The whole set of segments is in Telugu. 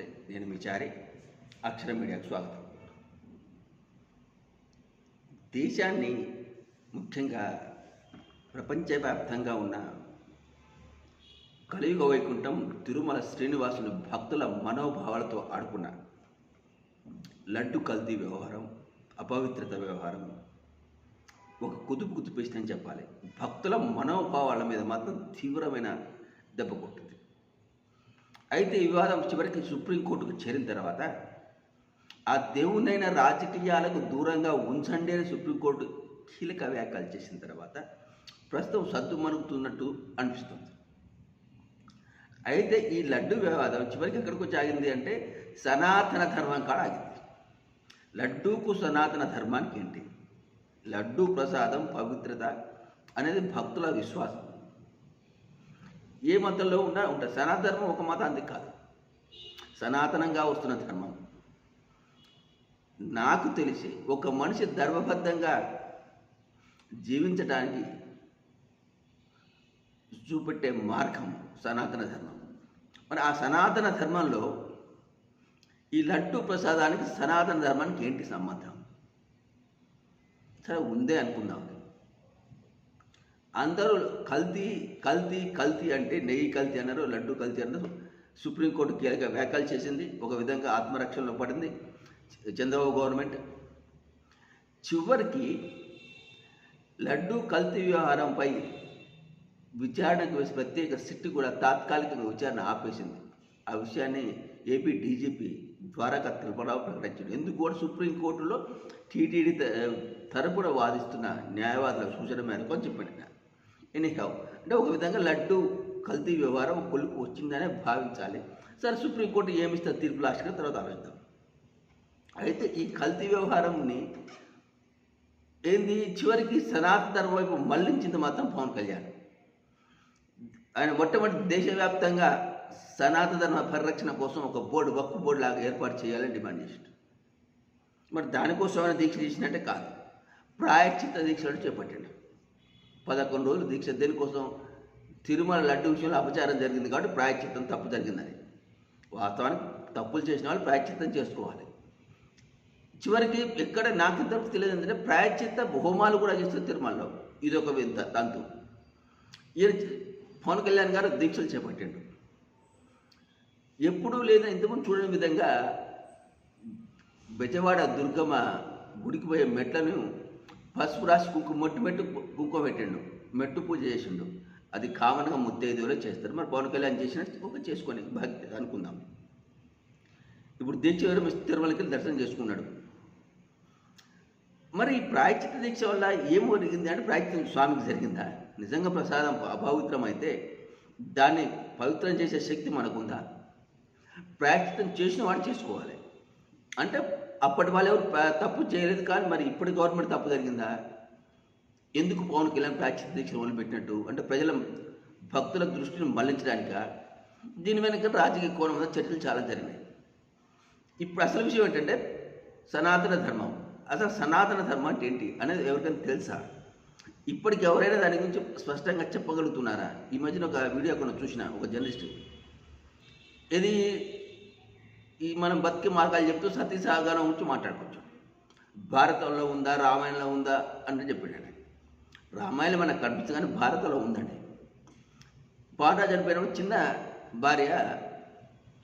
నమస్తే నేను మీ చారి. అక్షర మీడియాకు స్వాగతం. దేశాన్ని ముఖ్యంగా ప్రపంచవ్యాప్తంగా ఉన్న కలియుగ వైకుంఠం తిరుమల శ్రీనివాసుని భక్తుల మనోభావాలతో ఆడుకున్న లడ్డు కల్తీ వ్యవహారం అపవిత్రత వ్యవహారం ఒక కుదుపు కుదిపేసిందని చెప్పాలి. భక్తుల మనోభావాల మీద మాత్రం తీవ్రమైన దెబ్బ కొట్టింది. అయితే ఈ వివాదం చివరికి సుప్రీంకోర్టుకు చేరిన తర్వాత ఆ దేవునైన రాజకీయాలకు దూరంగా ఉంచండి అని సుప్రీంకోర్టు కీలక వ్యాఖ్యలు చేసిన తర్వాత ప్రస్తుతం సద్దు మరుగుతున్నట్టు అనిపిస్తుంది. అయితే ఈ లడ్డు వివాదం చివరికి ఎక్కడికి వచ్చి ఆగింది అంటే సనాతన ధర్మం కాడ ఆగింది. లడ్డూకు సనాతన ధర్మానికి ఏంటి? లడ్డూ ప్రసాదం పవిత్రత అనేది భక్తుల విశ్వాసం. ఏ మతంలో ఉన్నా ఉంటుంది సనాతనం ఒక మతానికి కాదు. సనాతనంగా వస్తున్న ధర్మం. నాకు తెలిసి ఒక మనిషి ధర్మబద్ధంగా జీవించడానికి చూపెట్టే మార్గం సనాతన ధర్మం. మరి ఆ సనాతన ధర్మంలో ఈ లడ్డు ప్రసాదానికి సనాతన ధర్మానికి ఏంటి సంబంధం? సరే ఉందే అనుకుందాం. అందరూ కల్తీ కల్తీ కల్తీ అంటే నెయ్యి కల్తీ అన్నారు లడ్డు కల్తీ అన్నారు. సుప్రీంకోర్టు కీలక వ్యాఖ్యలు చేసింది. ఒక విధంగా ఆత్మరక్షణలో పడింది చంద్రబాబు గవర్నమెంట్. చివరికి లడ్డు కల్తీ వ్యవహారంపై విచారణకు వేసి ప్రత్యేక సిట్ కూడా తాత్కాలికంగా విచారణ ఆపేసింది. ఆ విషయాన్ని ఏపీ డీజీపీ ద్వారకా తిరుపతిరావు ప్రకటించాడు ఎందుకు కూడా సుప్రీంకోర్టులో టీటీడీ తరపున వాదిస్తున్న న్యాయవాదుల సూచన మేరకు అని చెప్పాడు ఎనీహౌ అంటే ఒక విధంగా లడ్డు కల్తీ వ్యవహారం కొలుపు వచ్చిందనే భావించాలి. సరే సుప్రీంకోర్టు ఏమిస్తే తీర్పు లాస్ట్గా తర్వాత ఆలోచిద్దాం. అయితే ఈ కల్తీ వ్యవహారంని ఏంది? చివరికి సనాతన ధర్మం వైపు మళ్ళించింది మాత్రం పవన్ కళ్యాణ్. ఆయన మొట్టమొదటి దేశవ్యాప్తంగా సనాతన ధర్మ పరిరక్షణ కోసం ఒక బోర్డు వక్కు బోర్డు లాగా ఏర్పాటు చేయాలని డిమాండ్ చేసిండు. మరి దానికోసమైనా దీక్ష చేసినట్టే కాదు. ప్రాయశ్చిత్త దీక్షలు చేపట్టండి. పదకొండు రోజులు దీక్ష దేనికోసం? తిరుమల లడ్డు విషయంలో అపచారం జరిగింది కాబట్టి ప్రాయశ్చిత్తం తప్పు జరిగిందని వాస్తవానికి తప్పులు చేసిన వాళ్ళు ప్రాయశ్చిత్తం చేసుకోవాలి. చివరికి ఎక్కడ నాకు ఇంతవరకు తెలియదు ఏంటంటే ప్రాయశ్చిత్త హోమాలు కూడా చేస్తారు తిరుమలలో. ఇది ఒక వింత తంతు. ఈయన పవన్ కళ్యాణ్ గారు దీక్షలు చేపట్టిండు. ఎప్పుడూ లేదా ఇంతకుముందు చూడని విధంగా బెజవాడ దుర్గమ్మ గుడికి పోయే మెట్లను పసుపు రాసి కుంకుమ మొట్టు మెట్టు కుంకుమ పెట్టిండు. మెట్టు పూజ చేసిండు. అది కామన్గా ముత్తైదువులో చేస్తారు. మరి పవన్ కళ్యాణ్ చేసిన ఒక చేసుకొని భక్తి అనుకుందాం. ఇప్పుడు దీక్ష విరమిస్తే తిరుమలకి వెళ్ళి దర్శనం చేసుకున్నాడు. మరి ఈ ప్రాయచిత్త దీక్ష వల్ల ఏం జరిగింది అంటే ప్రాయచిత్తం స్వామికి జరిగిందా? నిజంగా ప్రసాదం అపవిత్రం అయితే దాన్ని పవిత్రం చేసే శక్తి మనకుందా? ప్రాయచిత్తం చేసిన వాడు చేసుకోవాలి. అంటే అప్పటి వాళ్ళు ఎవరు తప్పు చేయలేదు కానీ మరి ఇప్పటి గవర్నమెంట్ తప్పు జరిగిందా? ఎందుకు పవన్ కళ్యాణ్ ప్రాయచిత్త దీక్ష మొదలుపెట్టినట్టు అంటే ప్రజల భక్తుల దృష్టిని మళ్ళించడానిక? దీని వెనుక రాజకీయ కోణం మీద చర్చలు చాలా జరిగినాయి. ఇప్పుడు అసలు విషయం ఏంటంటే సనాతన ధర్మం. అసలు సనాతన ధర్మం అంటే ఏంటి అనేది ఎవరికైనా తెలుసా? ఇప్పటికి ఎవరైనా దాని గురించి స్పష్టంగా చెప్పగలుగుతున్నారా? ఈ మధ్యన ఒక వీడియో కొన్ని చూసిన ఒక జర్నలిస్ట్. ఇది ఈ మనం బతికి మార్గాలు చెప్తూ సతీ సహగానం గురించి మాట్లాడుకోవచ్చు. భారతంలో ఉందా రామాయణంలో ఉందా అంటే చెప్పాడు రామాయణం మనకు కనిపిస్తుంది కానీ భారతంలో ఉందండి. పాట చనిపోయినప్పుడు చిన్న భార్య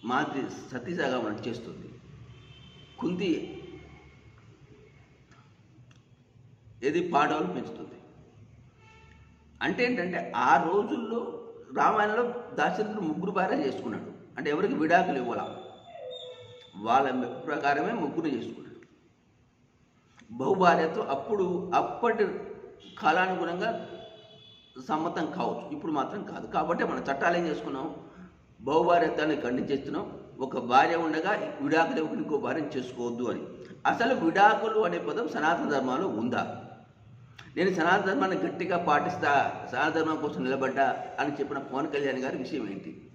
మాతృ సతీసాగమనం చేస్తుంది. కుంతి ఏది పాడవలు పెంచుతుంది. అంటే ఏంటంటే ఆ రోజుల్లో రామాయణంలో దాశరథుడు ముగ్గురు భార్య చేసుకున్నాడు. అంటే ఎవరికి విడాకులు ఇవ్వాలి? వాళ్ళ ప్రకారమే ముగ్గురు చేసుకున్నాడు బహుభార్యతో అప్పుడు అప్పటి కాలానుగుణంగా సమ్మతం కావచ్చు. ఇప్పుడు మాత్రం కాదు. కాబట్టి మన చట్టాలు ఏం చేసుకున్నాం? బహుభార్యత్వాన్ని ఖండించేస్తున్నాం. ఒక భార్య ఉండగా విడాకులు ఇవ్వకుండా ఇంకో భార్యను చేసుకోవద్దు అని. అసలు విడాకులు అనే పదం సనాతన ధర్మంలో ఉందా? నేను సనాతన ధర్మాన్ని గట్టిగా పాటిస్తా సనాతన ధర్మం కోసం నిలబడ్డా అని చెప్పిన పవన్ కళ్యాణ్ గారి విషయం ఏంటి?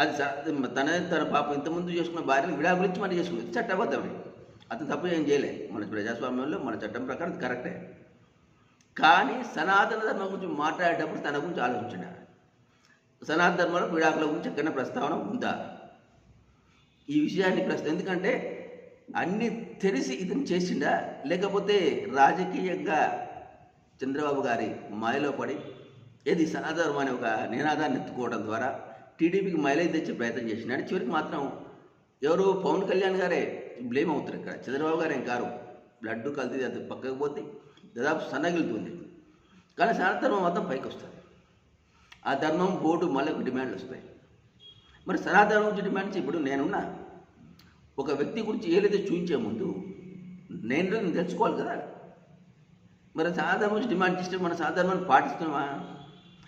అది తన తన పాప ఇంతకుముందు చేసుకున్న భార్యను విడాకులు ఇచ్చి మరి చేసుకుంది చట్టబద్ధమే. అతను తప్పు ఏం చేయలే. మన ప్రజాస్వామ్యంలో మన చట్టం ప్రకారం కరెక్టే. కానీ సనాతన ధర్మం గురించి మాట్లాడేటప్పుడు తన గురించి ఆలోచించాడు. సనాతన ధర్మంలో విడాకుల గురించి ఎక్కడైనా ప్రస్తావన ఉందా? ఈ విషయాన్ని ప్రస్తుతం ఎందుకంటే అన్నీ తెలిసి ఇతను చేసిండా? లేకపోతే రాజకీయంగా చంద్రబాబు గారి మాయలో పడి ఏది సనాతనం అనే ఒక నినాదాన్ని ఎత్తుకోవడం ద్వారా టీడీపీకి మైలేజ్ తెచ్చే ప్రయత్నం చేసినాడు చివరికి మాత్రం ఎవరు పవన్ కళ్యాణ్ గారే బ్లేమ్ అవుతారు ఇక్కడ. చంద్రబాబు గారు ఏం కారు. బ్లడ్ కలిసి అది పక్కకు పోతే దాదాపు సన్నగిలుతుంది కానీ సనాతనం మాత్రం పైకి వస్తుంది. ఆ ధర్మం బోర్డు మళ్ళీ ఒక డిమాండ్లు వస్తాయి. మరి సనాతనం గురించి డిమాండ్స్ ఇప్పుడు నేనున్నా. ఒక వ్యక్తి గురించి ఏదైతే చూపించే ముందు నేను తెలుసుకోవాలి కదా. మరి సాధారణ గురించి డిమాండ్ చేస్తే మన సాధారణ పాటిస్తున్నామా?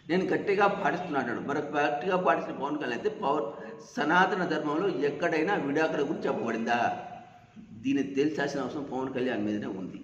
నేను గట్టిగా పాటిస్తున్నాడు మరి గట్టిగా పాటిస్తున్న పవన్ కళ్యాణ్ అయితే పవర్ సనాతన ధర్మంలో ఎక్కడైనా విడాకుల గురించి చెప్పబడిందా? దీన్ని తెలిసాల్సిన అవసరం పవన్ కళ్యాణ్ మీదనే ఉంది.